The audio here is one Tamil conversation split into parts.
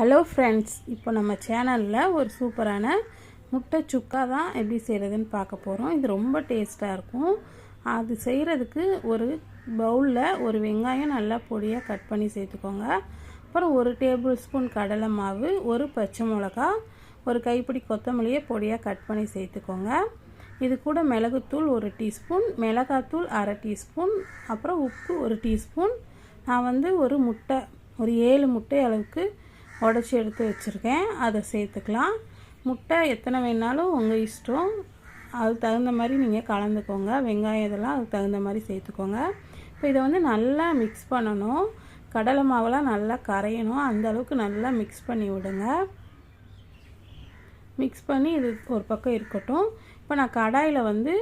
ஹலோ ஃப்ரெண்ட்ஸ் இப்போ நம்ம சேனலில் ஒரு சூப்பரான முட்டை சுக்கா தான் எப்படி செய்கிறதுன்னு பார்க்க போகிறோம் இது ரொம்ப டேஸ்ட்டாக இருக்கும். அது செய்கிறதுக்கு ஒரு பவுலில் ஒரு வெங்காயம் நல்லா பொடியாக கட் பண்ணி சேர்த்துக்கோங்க. அப்புறம் ஒரு டேபிள் ஸ்பூன் கடலை மாவு ஒரு பச்சை மிளகா ஒரு கைப்பிடி கொத்தமல்லியை பொடியாக கட் பண்ணி சேர்த்துக்கோங்க. இது கூட மிளகுத்தூள் ஒரு டீஸ்பூன் மிளகாத்தூள் அரை டீஸ்பூன் அப்புறம் உப்பு ஒரு டீஸ்பூன் நான் வந்து ஒரு முட்டை ஒரு ஏழு முட்டை அளவுக்கு உடச்சி எடுத்து வச்சுருக்கேன். அதை சேர்த்துக்கலாம். முட்டை எத்தனை வேணாலும் உங்கள் இஷ்டம். அதுக்கு தகுந்த மாதிரி நீங்கள் கலந்துக்கோங்க. வெங்காயம் இதெல்லாம் அதுக்கு தகுந்த மாதிரி சேர்த்துக்கோங்க. இப்போ இதை வந்து நல்லா மிக்ஸ் பண்ணணும். கடலை மாவெல்லாம் நல்லா கரையணும். அந்த அளவுக்கு நல்லா மிக்ஸ் பண்ணி விடுங்க. மிக்ஸ் பண்ணி இது ஒரு பக்கம் இருக்கட்டும். இப்போ நான் கடாயில் வந்து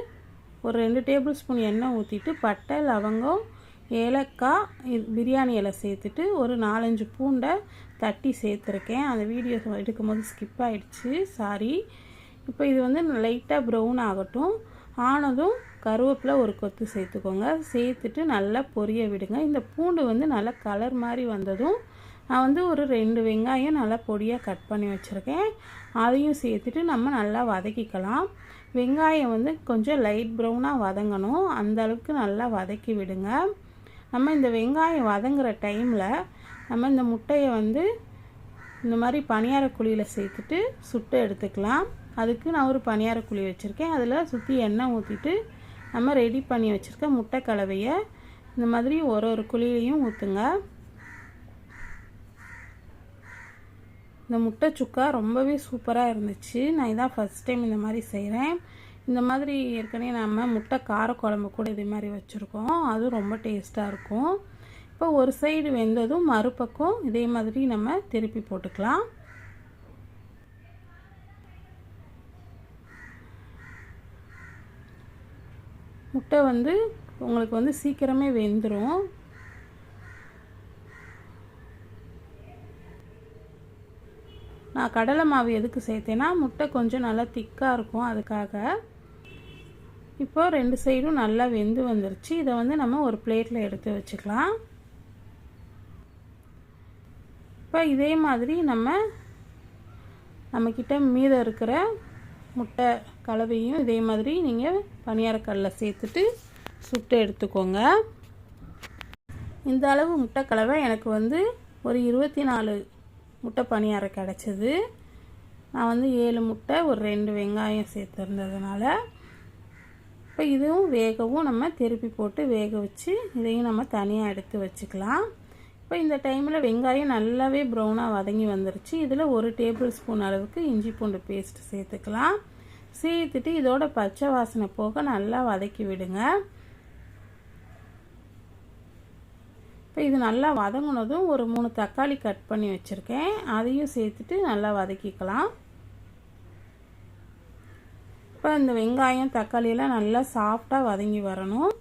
ஒரு ரெண்டு டேபிள் ஸ்பூன் எண்ணெய் ஊற்றிட்டு பட்டை லவங்கம் ஏலக்காய் இது பிரியாணி இலை சேர்த்துட்டு ஒரு நாலஞ்சு பூண்டை தட்டி சேர்த்துருக்கேன். அந்த வீடியோ எடுக்கும்போது ஸ்கிப் ஆகிடுச்சு சாரி இப்போ இது வந்து லைட்டாக ப்ரௌன் ஆகட்டும். ஆனதும் கருவேப்பிலை ஒரு கொத்து சேர்த்துக்கோங்க. சேர்த்துட்டு நல்லா பொரிய விடுங்க. இந்த பூண்டு வந்து நல்லா கலர் மாதிரி வந்ததும் நான் வந்து ஒரு ரெண்டு வெங்காயம் நல்லா பொடியாக கட் பண்ணி வச்சுருக்கேன். அதையும் சேர்த்துட்டு நம்ம நல்லா வதக்கிக்கலாம். வெங்காயம் வந்து கொஞ்சம் லைட் ப்ரௌனாக வதங்கணும். அந்த அளவுக்கு நல்லா வதக்கி விடுங்க. நம்ம இந்த வெங்காயம் வதங்குற டைமில் நம்ம இந்த முட்டையை வந்து இந்த மாதிரி பணியார குழியில் சேர்த்துட்டு சுட்டு எடுத்துக்கலாம். அதுக்கு நான் ஒரு பணியார குழி வச்சுருக்கேன். அதில் சுற்றி எண்ணெய் ஊற்றிட்டு நம்ம ரெடி பண்ணி வச்சுருக்க முட்டை கலவையை இந்த மாதிரி ஒரு ஒரு குழியிலையும் ஊற்றுங்க இந்த முட்டை சுக்கா ரொம்பவே சூப்பராக இருந்துச்சு. நான் இதான் ஃபஸ்ட் டைம் இந்த மாதிரி செய்கிறேன் இந்த மாதிரி ஏற்கனவே நம்ம முட்டை காரக்குழம்பு கூட இதே மாதிரி வச்சுருக்கோம். அதுவும் ரொம்ப டேஸ்ட்டாக இருக்கும். இப்போ ஒரு சைடு வெந்ததும் மறுபக்கம் இதே மாதிரி நம்ம திருப்பி போட்டுக்கலாம். முட்டை வந்து உங்களுக்கு வந்து சீக்கிரமே வெந்துடும் நான் கடலை மாவு எதுக்கு சேர்த்தேன்னா முட்டை கொஞ்சம் நல்லா திக்காக இருக்கும் அதுக்காக. இப்போ ரெண்டு சைடும் நல்லா வெந்து வந்துருச்சு. இதை வந்து நம்ம ஒரு பிளேட்டில் எடுத்து வச்சுக்கலாம். இப்போ இதே மாதிரி நம்ம நம்மக்கிட்ட மீதம் இருக்கிற முட்டை கலவையும் இதே மாதிரி நீங்கள் பணியாரக்கல்லில் சேர்த்துட்டு சுட்டு எடுத்துக்கோங்க. இந்த அளவு முட்டை கலவை எனக்கு வந்து ஒரு இருபத்தி நாலு முட்டை பணியாரம் கிடச்சிது. நான் வந்து ஏழு முட்டை ஒரு ரெண்டு வெங்காயம் சேர்த்துருந்ததுனால இப்போ இதுவும் வேகவும் நம்ம திருப்பி போட்டு வேக வச்சு இதையும் நம்ம தனியாக எடுத்து வச்சுக்கலாம். இப்போ இந்த டைமில் வெங்காயம் நல்லாவே ப்ரௌனாக வதங்கி வந்துருச்சு. இதில் ஒரு டேபிள் ஸ்பூன் அளவுக்கு இஞ்சி பூண்டு பேஸ்ட் சேர்த்துக்கலாம். சேர்த்துட்டு இதோட பச்சை வாசனை போக நல்லா வதக்கி விடுங்க. இப்போ இது நல்லா வதங்கினதும் ஒரு மூணு தக்காளி கட் பண்ணி வச்சுருக்கேன். அதையும் சேர்த்துட்டு நல்லா வதக்கிக்கலாம். இப்போ இந்த வெங்காயம் தக்காளியெல்லாம் நல்லா சாஃப்டாக வதங்கி வரணும்.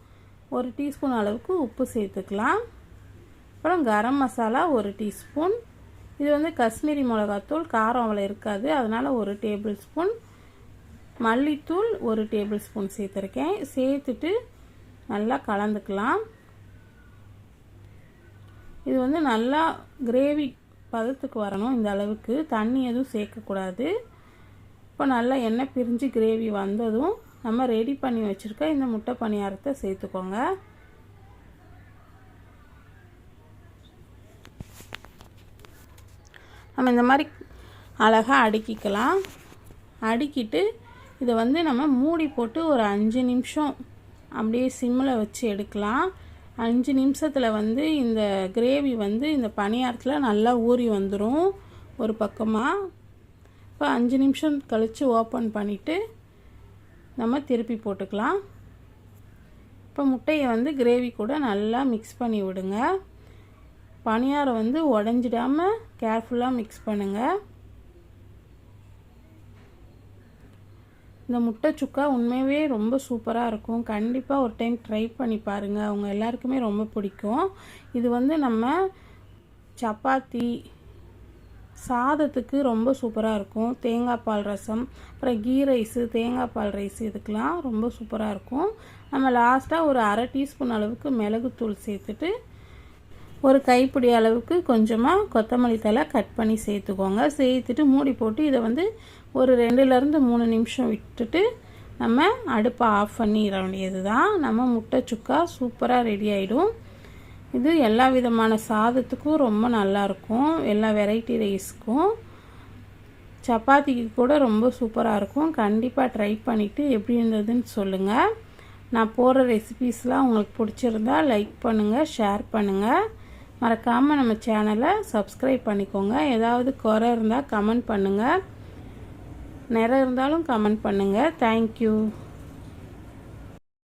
ஒரு டீஸ்பூன் அளவுக்கு உப்பு சேர்த்துக்கலாம். அப்புறம் கரம் மசாலா ஒரு டீஸ்பூன். இது வந்து காஷ்மீரி மிளகாத்தூள் காரம் அவ்வளோ இருக்காது. அதனால் ஒரு டேபிள் ஸ்பூன் மல்லித்தூள் ஒரு டேபிள் ஸ்பூன் சேர்த்துருக்கேன். சேர்த்துட்டு நல்லா கலந்துக்கலாம். இது வந்து நல்லா கிரேவி பதத்துக்கு வரணும் இந்த அளவுக்கு. தண்ணி எதுவும் சேர்க்கக்கூடாது. இப்போ நல்லா எண்ணெய் பிரிஞ்சு கிரேவி வந்ததும் நம்ம ரெடி பண்ணி வச்சுருக்க இந்த முட்டை பணியாரத்தை சேர்த்துக்கோங்க. நம்ம இந்த மாதிரி அழகாக அடுக்கிக்கலாம். அடுக்கிட்டு இதை வந்து நம்ம மூடி போட்டு ஒரு அஞ்சு நிமிஷம் அப்படியே சிம்மில் வச்சு எடுக்கலாம். அஞ்சு நிமிஷத்தில் வந்து இந்த கிரேவி வந்து இந்த பணியாரத்தில் நல்லா ஊறி வந்துடும் ஒரு பக்கமாக இப்போ அஞ்சு நிமிஷம் கழித்து ஓப்பன் பண்ணிவிட்டு நம்ம திருப்பி போட்டுக்கலாம். இப்போ முட்டையை வந்து கிரேவி கூட நல்லா மிக்ஸ் பண்ணி விடுங்க. பணியாரம் வந்து உடஞ்சிடாமல் கேர்ஃபுல்லாக மிக்ஸ் பண்ணுங்கள் இந்த முட்டை சுக்கா உண்மையாகவே ரொம்ப சூப்பராக இருக்கும். கண்டிப்பாக ஒரு டைம் ட்ரை பண்ணி பாருங்கள் அவங்க எல்லாருக்குமே ரொம்ப பிடிக்கும். இது வந்து நம்ம சப்பாத்தி சாதத்துக்கு ரொம்ப சூப்பராக இருக்கும். தேங்காய் பால் ரசம் அப்புறம் கீ ரைஸு தேங்காய் பால் ரைஸ் இதுக்கெலாம் ரொம்ப சூப்பராக இருக்கும். நம்ம லாஸ்ட்டாக ஒரு அரை டீஸ்பூன் அளவுக்கு மிளகுத்தூள் சேர்த்துட்டு ஒரு கைப்பிடி அளவுக்கு கொஞ்சமாக கொத்தமல்லி தலை கட் பண்ணி சேர்த்துக்கோங்க. சேர்த்துட்டு மூடி போட்டு இதை வந்து ஒரு ரெண்டுலேருந்து மூணு நிமிஷம் விட்டுட்டு நம்ம அடுப்பை ஆஃப் பண்ணிட வேண்டியது தான் நம்ம முட்டை சுக்கா சூப்பராக ரெடி ஆகிடும் இது எல்லா விதமான சாதத்துக்கும் ரொம்ப நல்லாயிருக்கும் எல்லா வெரைட்டி ரைஸ்க்கும் சப்பாத்திக்கு கூட ரொம்ப சூப்பராக இருக்கும். கண்டிப்பாக ட்ரை பண்ணிவிட்டு எப்படி இருந்ததுன்னு சொல்லுங்கள் நான் போடுற ரெசிபீஸ்லாம் உங்களுக்கு பிடிச்சிருந்தா லைக் பண்ணுங்கள் ஷேர் பண்ணுங்கள் மறக்காமல் நம்ம சேனலை சப்ஸ்கிரைப் பண்ணிக்கோங்க. ஏதாவது குறை இருந்தால் கமெண்ட் பண்ணுங்கள் நிறம் இருந்தாலும் கமெண்ட் பண்ணுங்கள் தேங்க்யூ